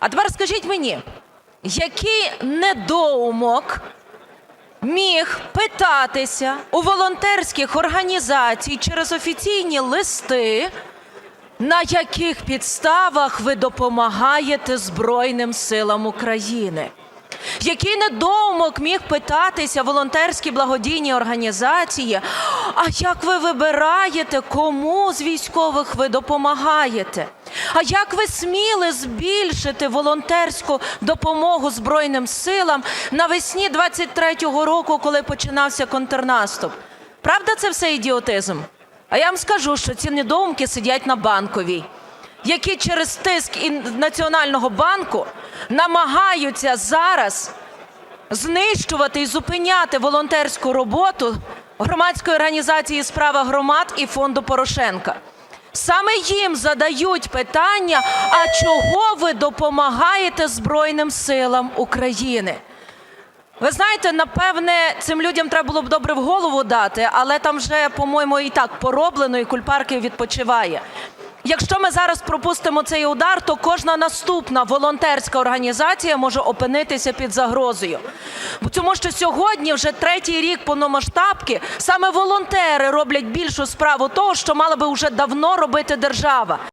А тепер скажіть мені, який недоумок міг питатися у волонтерських організацій через офіційні листи, на яких підставах ви допомагаєте Збройним силам України? Який недоумок міг питатися волонтерські благодійні організації, а як ви вибираєте, кому з військових ви допомагаєте? А як ви сміли збільшити волонтерську допомогу Збройним силам навесні 23-го року, коли починався контрнаступ? Правда, це все ідіотизм? А я вам скажу, що ці недоумки сидять на банковій які через тиск і Національного банку намагаються зараз знищувати і зупиняти волонтерську роботу громадської організації Справа громад і фонду Порошенка. Саме їм задають питання: а чого ви допомагаєте Збройним силам України? Ви знаєте, напевне, цим людям треба було б добре в голову дати, але там вже, по-моєму, і так пороблено, і кульпарки відпочиває. Якщо ми зараз пропустимо цей удар, то кожна наступна волонтерська організація може опинитися під загрозою. Тому що сьогодні вже третій рік повномасштабки саме волонтери роблять більшу справу того, що мала би вже давно робити держава.